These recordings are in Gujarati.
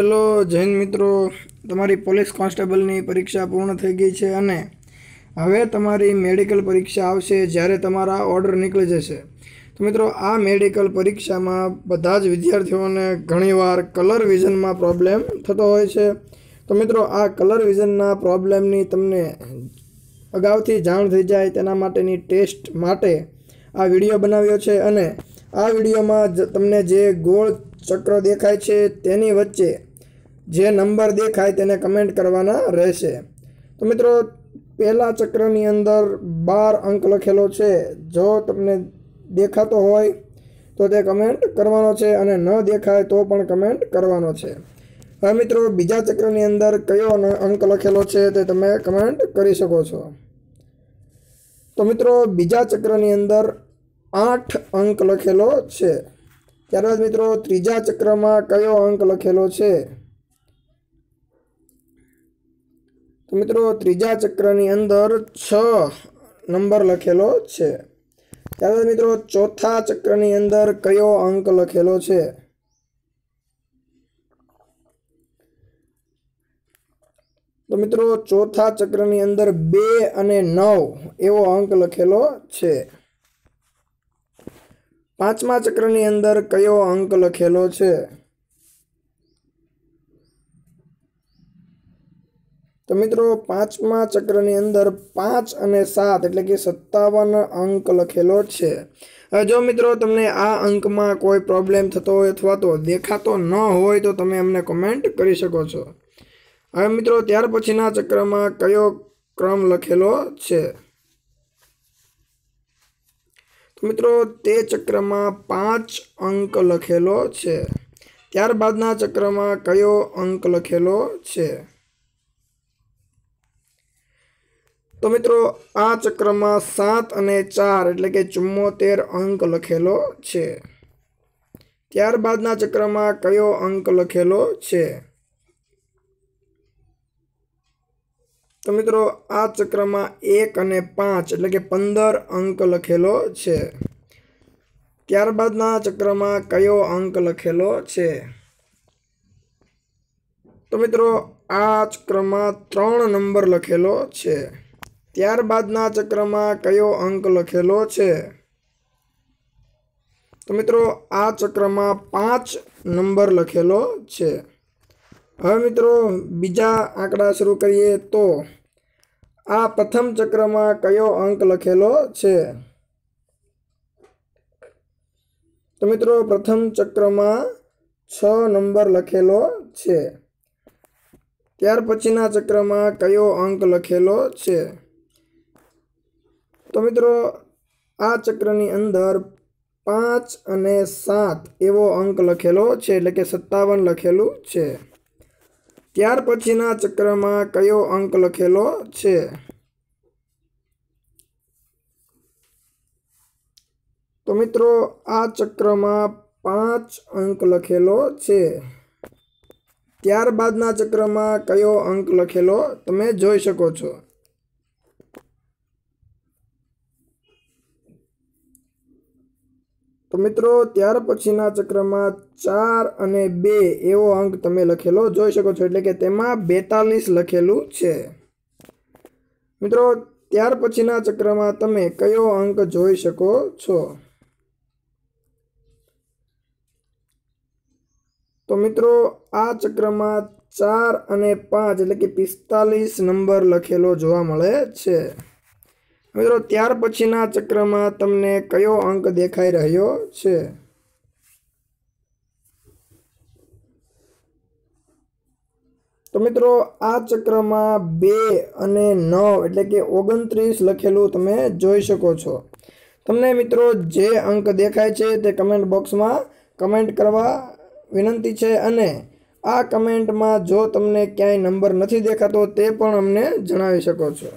હેલો, જૈન મિત્રો. તમારી પોલીસ કોન્સ્ટેબલની પરીક્ષા પૂર્ણ થઈ ગઈ છે અને હવે તમારી મેડિકલ પરીક્ષા આવશે જ્યારે તમારા ઓર્ડર નીકળી જશે. તો મિત્રો, આ મેડિકલ પરીક્ષામાં બધા જ વિદ્યાર્થીઓને ઘણીવાર કલર વિઝનમાં પ્રોબ્લેમ થતો હોય છે. તો મિત્રો, આ કલર વિઝનના પ્રોબ્લેમની તમને અગાઉથી જાણ થઈ જાય તેના માટેની ટેસ્ટ માટે આ વીડિયો બનાવ્યો છે અને આ વિડીયોમાં તમને જે ગોળ ચક્ર દેખાય છે તેની વચ્ચે જે નંબર દેખાય તેને કમેન્ટ કરવાના રહેશે. તો મિત્રો, પહેલા ચક્રની અંદર બાર અંક લખેલો છે. જો તમને દેખાતો હોય તો તે કમેન્ટ કરવાનો છે અને ન દેખાય તો પણ કમેન્ટ કરવાનો છે. હવે મિત્રો, બીજા ચક્રની અંદર કયો અંક લખેલો છે તે તમે કમેન્ટ કરી શકો છો. તો મિત્રો, બીજા ચક્રની અંદર આઠ અંક લખેલો છે. ત્યારબાદ મિત્રો, ત્રીજા ચક્રમાં કયો અંક લખેલો છે? તો મિત્રો ત્રીજા ચક્રની અંદર છ નંબર લખેલો છે. ત્યારબાદ મિત્રો, ચોથા ચક્રની અંદર કયો અંક લખેલો છે? તો મિત્રો, ચોથા ચક્રની અંદર બે અને નવ એવો અંક લખેલો છે. પાંચમા ચક્રની અંદર કયો અંક લખેલો છે? મિત્રો, પાંચમા ચક્રની અંદર પાંચ અને સાત એટલે કે સત્તાવન અંક લખેલો છે. જો મિત્રો તમને આ અંકમાં કોઈ પ્રોબ્લેમ થતો હોય અથવા તો દેખાતો ન હોય તો તમે અમને કમેન્ટ કરી શકો છો. હવે મિત્રો, ત્યાર પછીના ચક્રમાં કયો ક્રમ લખેલો છે? તો મિત્રો, તે ચક્રમાં પાંચ અંક લખેલો છે. ત્યારબાદના ચક્રમાં કયો અંક લખેલો છે? તો મિત્રો, આ ચક્રમાં સાત અને ચાર એટલે કે ચુમ્મોતેર અંક લખેલો છે. ત્યારબાદના ચક્રમાં કયો અંક લખેલો છે? તો મિત્રો, આ ચક્રમાં એક અને પાંચ એટલે કે પંદર અંક લખેલો છે. ત્યારબાદના ચક્રમાં કયો અંક લખેલો છે? તો મિત્રો, આ ચક્રમાં ત્રણ નંબર લખેલો છે. ત્યારબાદના ચક્રમાં કયો અંક લખેલો છે? તો મિત્રો, આ ચક્રમાં પાંચ નંબર લખેલો છે. હવે મિત્રો, બીજા આંકડા શરૂ કરીએ તો આ પ્રથમ ચક્રમાં કયો અંક લખેલો છે? તો મિત્રો, પ્રથમ ચક્રમાં છ નંબર લખેલો છે. ત્યાર પછીના ચક્રમાં કયો અંક લખેલો છે? તો મિત્રો, આ ચક્રની અંદર પાંચ અને સાત એવો અંક લખેલો છે, એટલે કે સત્તાવન લખેલું છે. ત્યાર પછીના ચક્રમાં કયો અંક લખેલો છે? તો મિત્રો, આ ચક્રમાં પાંચ અંક લખેલો છે. ત્યારબાદના ચક્રમાં કયો અંક લખેલો તમે જોઈ શકો છો. મિત્રો, ત્યાર પછીના ચક્રમાં ચાર અને બે એવો અંક તમે લખેલો જોઈ શકો છો, એટલે કે તેમાં બેતાલીસ લખેલું છે. મિત્રો, ત્યાર પછીના ચક્રમાં તમે કયો અંક જોઈ શકો છો? તો મિત્રો, આ ચક્રમાં ચાર અને પાંચ, એટલે કે પિસ્તાલીસ નંબર લખેલો જોવા મળે છે. મિત્રો, ત્યાર પછીના ચક્રમાં તમને કયો અંક દેખાઈ રહ્યો છે? તો મિત્રો, આ ચક્રમાં બે અને નવ એટલે કે ઓગણત્રીસ લખેલું તમે જોઈ શકો છો. તમને મિત્રો, જે અંક દેખાય છે તે કમેન્ટ બોક્સમાં કમેન્ટ કરવા વિનંતી છે અને આ કમેન્ટમાં જો તમને ક્યાંય નંબર નથી દેખાતો તે પણ અમને જણાવી શકો છો.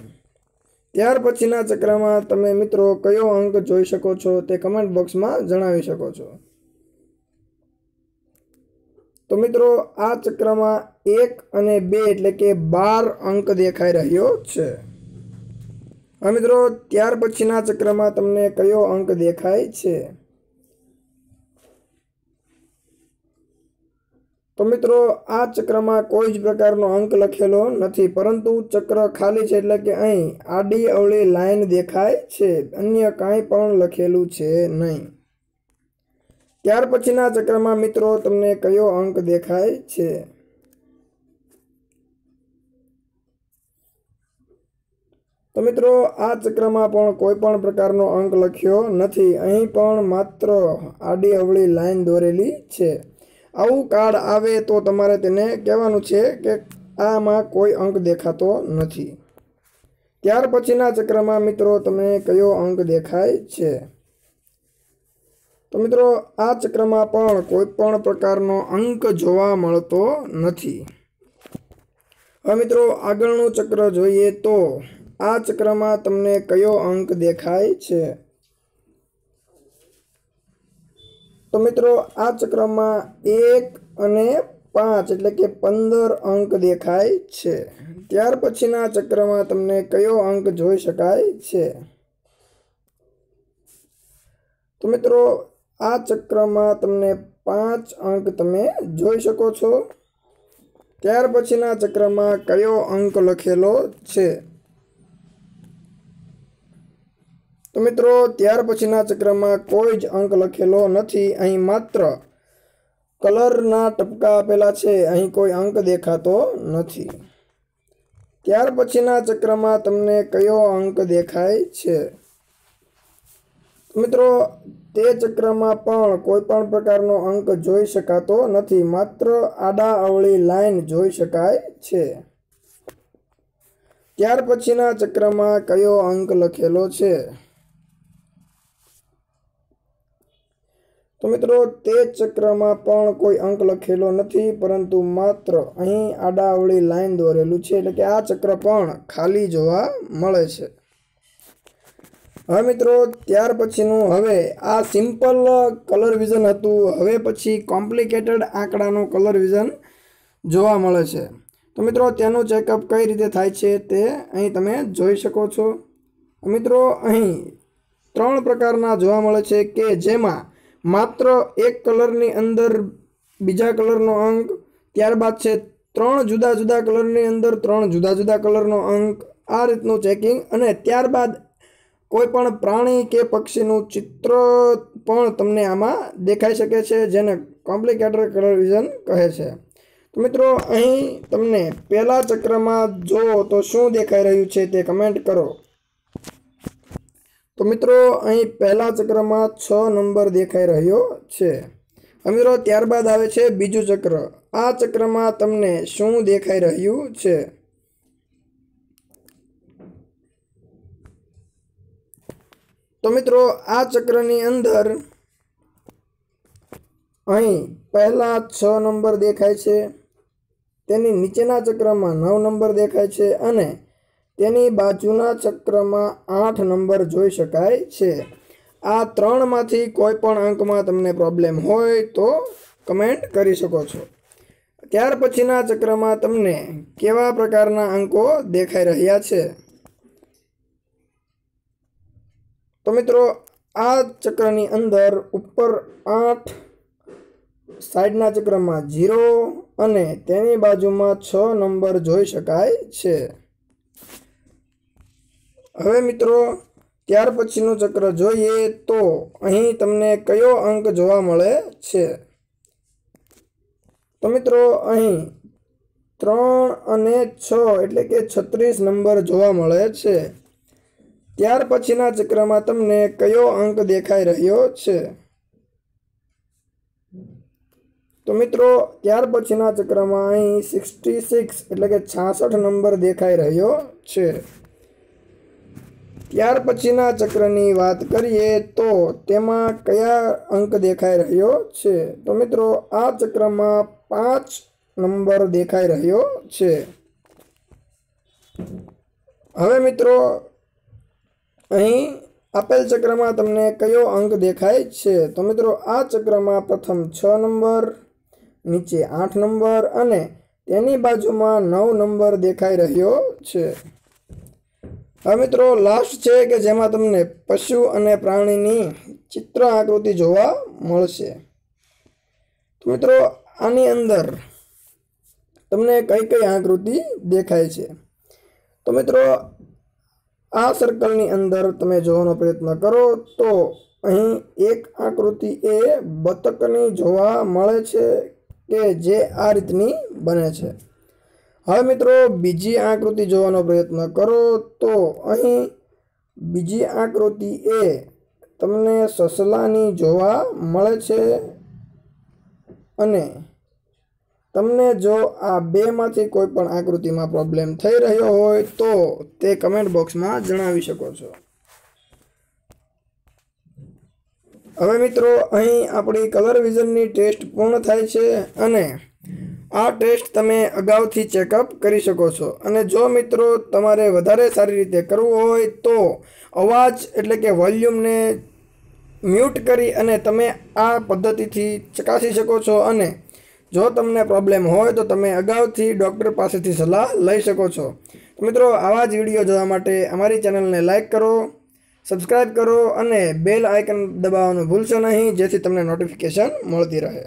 ત્યાર પછીના ચક્રમાં તમે મિત્રો કયો અંક જોઈ શકો છો તે કમેન્ટ બોક્સમાં જણાવી શકો છો. તો મિત્રો, આ ચક્રમાં એક અને બે એટલે કે બાર અંક દેખાઈ રહ્યો છે. હા મિત્રો, ત્યાર પછીના ચક્રમાં તમને કયો અંક દેખાય છે? તો મિત્રો, આ ચક્રમાં કોઈ જ પ્રકારનો અંક લખેલો નથી, પરંતુ ચક્ર ખાલી છે એટલે કે અહીં આડી અવળી લાઈન દેખાય છે, અન્ય કાંઈ પણ લખેલું છે નહીં. ત્યાર પછીના ચક્રમાં મિત્રો, તમને કયો અંક દેખાય છે? તો મિત્રો, આ ચક્રમાં પણ કોઈ પણ પ્રકારનો અંક લખ્યો નથી, અહીં પણ માત્ર આડી અવળી લાઈન દોરેલી છે. આવું કાર્ડ આવે તો તમારે તેને કહેવાનું છે કે આમાં કોઈ અંક દેખાતો નથી. ત્યાર પછીના ચક્રમાં મિત્રો તમને કયો અંક દેખાય છે? તો મિત્રો, આ ચક્રમાં પણ કોઈ પણ પ્રકારનો અંક જોવા મળતો નથી. હવે મિત્રો, આગળનું ચક્ર જોઈએ તો આ ચક્રમાં તમને કયો અંક દેખાય છે? તો મિત્રો, આ ચક્રમાં એક અને પાંચ એટલે કે પંદર અંક દેખાય છે. ત્યાર પછીના ચક્રમાં તમને કયો અંક જોઈ શકાય છે? તો મિત્રો, આ ચક્રમાં તમને પાંચ અંક તમે જોઈ શકો છો. ત્યાર પછીના ચક્રમાં કયો અંક લખેલો છે? તો મિત્રો, ત્યાર પછીના ચક્રમાં કોઈ જ અંક લખેલો નથી. અહીં માત્ર કલરના ટપકા આપેલા છે. અહીં કોઈ અંક દેખાતો નથી. ત્યાર પછીના ચક્રમાં તમને કયો અંક દેખાય છે? મિત્રો, તે ચક્રમાં પણ કોઈ પણ પ્રકારનો અંક જોઈ શકાતો નથી. માત્ર આડા અવળી લાઈન જોઈ શકાય છે. ત્યાર પછીના ચક્રમાં કયો અંક લખેલો છે? તો મિત્રો, તે ચક્રમાં પણ કોઈ અંક લખેલો નથી, પરંતુ માત્ર અહીં આડાવળી લાઈન દોરેલું છે. એટલે કે આ ચક્ર પણ ખાલી જોવા મળે છે. હવે મિત્રો, ત્યાર પછીનું હવે આ સિમ્પલ કલર વિઝન હતું. હવે પછી કોમ્પ્લિકેટેડ આંકડાનું કલર વિઝન જોવા મળે છે. તો મિત્રો, તેનું ચેકઅપ કઈ રીતે થાય છે તે અહીં તમે જોઈ શકો છો. મિત્રો, અહીં ત્રણ પ્રકારના જોવા મળે છે કે જેમાં માત્ર એક કલરની અંદર બીજા કલરનો અંક, ત્યારબાદ છે ત્રણ જુદા જુદા કલરની અંદર ત્રણ જુદા જુદા કલરનો અંક. આ રીતનું ચેકિંગ અને ત્યારબાદ કોઈ પણ પ્રાણી કે પક્ષીનું ચિત્ર પણ તમને આમાં દેખાઈ શકે છે, જેને કોમ્પ્લિકેટર કલર વિઝન કહે છે. તો મિત્રો, અહીં તમને પહેલા ચક્રમાં જુઓ તો શું દેખાઈ રહ્યું છે તે કમેન્ટ કરો. તો મિત્રો, અહીં પહેલા ચક્રમાં છ નંબર દેખાઈ રહ્યો છે. મિત્રો, ત્યારબાદ આવે છે બીજું ચક્ર. આ ચક્રમાં તમને શું દેખાઈ રહ્યું છે? તો મિત્રો, આ ચક્રની અંદર અહીં પહેલા છ નંબર દેખાય છે, તેની નીચેના ચક્રમાં નવ નંબર દેખાય છે અને તેની બાજુના ચક્રમાં આઠ નંબર જોઈ શકાય છે. આ ત્રણમાંથી કોઈ પણ અંકમાં તમને પ્રોબ્લેમ હોય તો કમેન્ટ કરી શકો છો. ત્યાર પછીના ચક્રમાં તમને કેવા પ્રકારના અંકો દેખાઈ રહ્યા છે? તો મિત્રો, આ ચક્રની અંદર ઉપર આઠ, સાઈડના ચક્રમાં જીરો અને તેની બાજુમાં છ નંબર જોઈ શકાય છે. હવે મિત્રો, ત્યાર પછીનું ચક્ર જોઈએ તો અહીં તમને કયો અંક જોવા મળે છે? તો મિત્રો, અહીં ત્રણ અને છ એટલે કે છત્રીસ નંબર જોવા મળે છે. ત્યાર પછીના ચક્રમાં તમને કયો અંક દેખાઈ રહ્યો છે? તો મિત્રો, ત્યાર પછીના ચક્રમાં અહીં સિક્સટી સિક્સ એટલે કે છાસઠ નંબર દેખાઈ રહ્યો છે. ત્યાર પછીના ચક્રની વાત કરીએ તો તેમાં કયા અંક દેખાઈ રહ્યો છે? તો મિત્રો, આ ચક્રમાં પાંચ નંબર દેખાઈ રહ્યો છે. હવે મિત્રો, અહીં આપેલ ચક્રમાં તમને કયો અંક દેખાય છે? તો મિત્રો, આ ચક્રમાં પ્રથમ છ નંબર, નીચે આઠ નંબર અને તેની બાજુમાં નવ નંબર દેખાઈ રહ્યો છે. હવે મિત્રો લાસ્ટ છે કે જેમાં તમને પશુ અને પ્રાણીની ચિત્ર આકૃતિ જોવા મળશે. તો મિત્રો, આની અંદર તમને કઈ કઈ આકૃતિ દેખાય છે? તો મિત્રો, આ સર્કલની અંદર તમે જોવાનો પ્રયત્ન કરો તો અહીં એક આકૃતિ એ બતકની જોવા મળે છે કે જે આ રીતની બને છે. હવે મિત્રો, બીજી આકૃતિ જોવાનો પ્રયત્ન કરો તો અહીં બીજી આકૃતિ એ તમને સસલાની જોવા મળે છે. અને તમને જો આ બેમાંથી કોઈ પણ આકૃતિમાં પ્રોબ્લેમ થઈ રહ્યો હોય તો તે કમેન્ટ બોક્સમાં જણાવી શકો છો. હવે મિત્રો, અહીં આપણી કલર વિઝનની ટેસ્ટ પૂર્ણ થાય છે અને આ ટેસ્ટ તમે અગાઉથી ચેકઅપ કરી શકો છો. અને જો મિત્રો તમારે વધારે સારી રીતે કરવું હોય તો અવાજ એટલે કે વોલ્યુમને મ્યુટ કરી અને તમે આ પદ્ધતિથી ચકાસી શકો છો અને જો તમને પ્રોબ્લેમ હોય તો તમે અગાઉથી ડૉક્ટર પાસેથી સલાહ લઈ શકો છો. મિત્રો, આવા જ વીડિયો જોવા માટે અમારી ચેનલને લાઇક કરો સબસ્ક્રાઈબ કરો અને બેલ આઇકન દબાવવાનું ભૂલશો નહીં, જેથી તમને નોટિફિકેશન મળતી રહે.